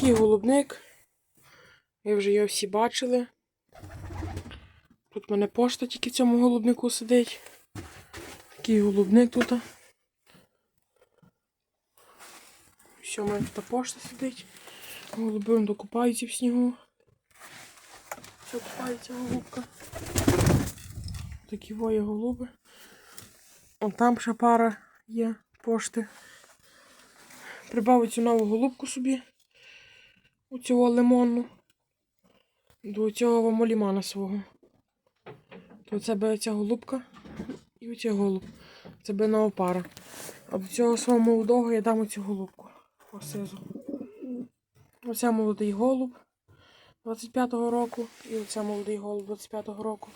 Такий голубник. Ви вже його всі бачили. Тут в мене пошта тільки в цьому голубнику сидить. Такий голубник тут. Все, в мене тут пошта сидить. Голуби он докупаються в снігу. Все купається голубка. Такі воє голуби. Вон там ще пара є пошти. Прибавив цю нову голубку собі. У цього лимонну. До цього молімана свого. То це буде ця голубка і оця голуб. Це буде нова пара. А до цього свого молодого я дам оцю голубку. Осизу. Оце молодий голуб 25-го року. І оце молодий голуб 25-го року.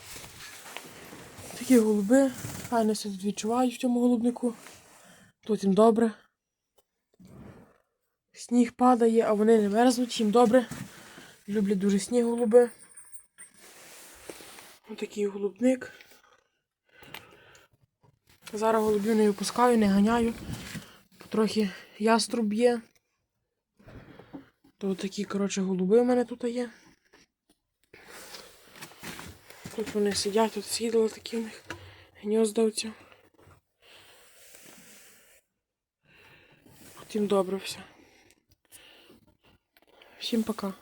Такі голуби. Себе тут відчувають в цьому голубнику. Тут їм добре. Сніг падає, а вони не мерзнуть, їм добре. Люблять дуже сніг голуби. Отакий голубник. Зараз голубів не випускаю, не ганяю. Потрохи яструб є. То такі, коротше, голуби у мене тут є. Тут вони сидять, тут сідали такі у них гніздовця. Потім добре все. Всім пока.